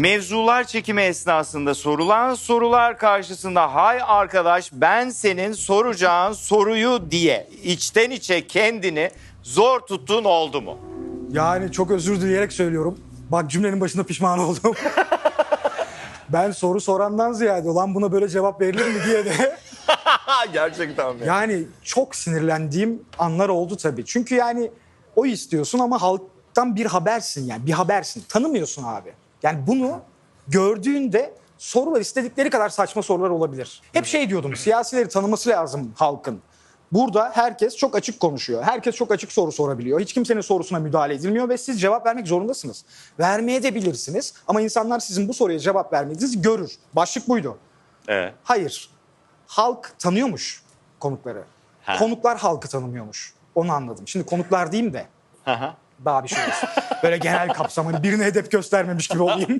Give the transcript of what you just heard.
Mevzular çekimi esnasında sorulan sorular karşısında hay arkadaş ben senin soracağın soruyu diye içten içe kendini zor tuttuğun oldu mu? Yani çok özür dileyerek söylüyorum. Bak cümlenin başında pişman oldum. ben soru sorandan ziyade olan buna böyle cevap verilir mi diye de Gerçekten mi? yani çok sinirlendiğim anlar oldu tabii. Çünkü yani o istiyorsun ama halktan bir habersin yani bir habersin. Tanımıyorsun abi. Yani bunu gördüğünde sorular istedikleri kadar saçma sorular olabilir. Hep şey diyordum siyasileri tanıması lazım halkın. Burada herkes çok açık konuşuyor. Herkes çok açık soru sorabiliyor. Hiç kimsenin sorusuna müdahale edilmiyor ve siz cevap vermek zorundasınız. Vermeye de bilirsiniz ama insanlar sizin bu soruya cevap vermediğinizi görür. Başlık buydu. Evet. Hayır. Halk tanıyormuş konukları. Ha. Konuklar halkı tanımıyormuş. Onu anladım. Şimdi konuklar diyeyim de hı. Daha bir şey olsun. Böyle genel kapsam hani birine hedef göstermemiş gibi olayım.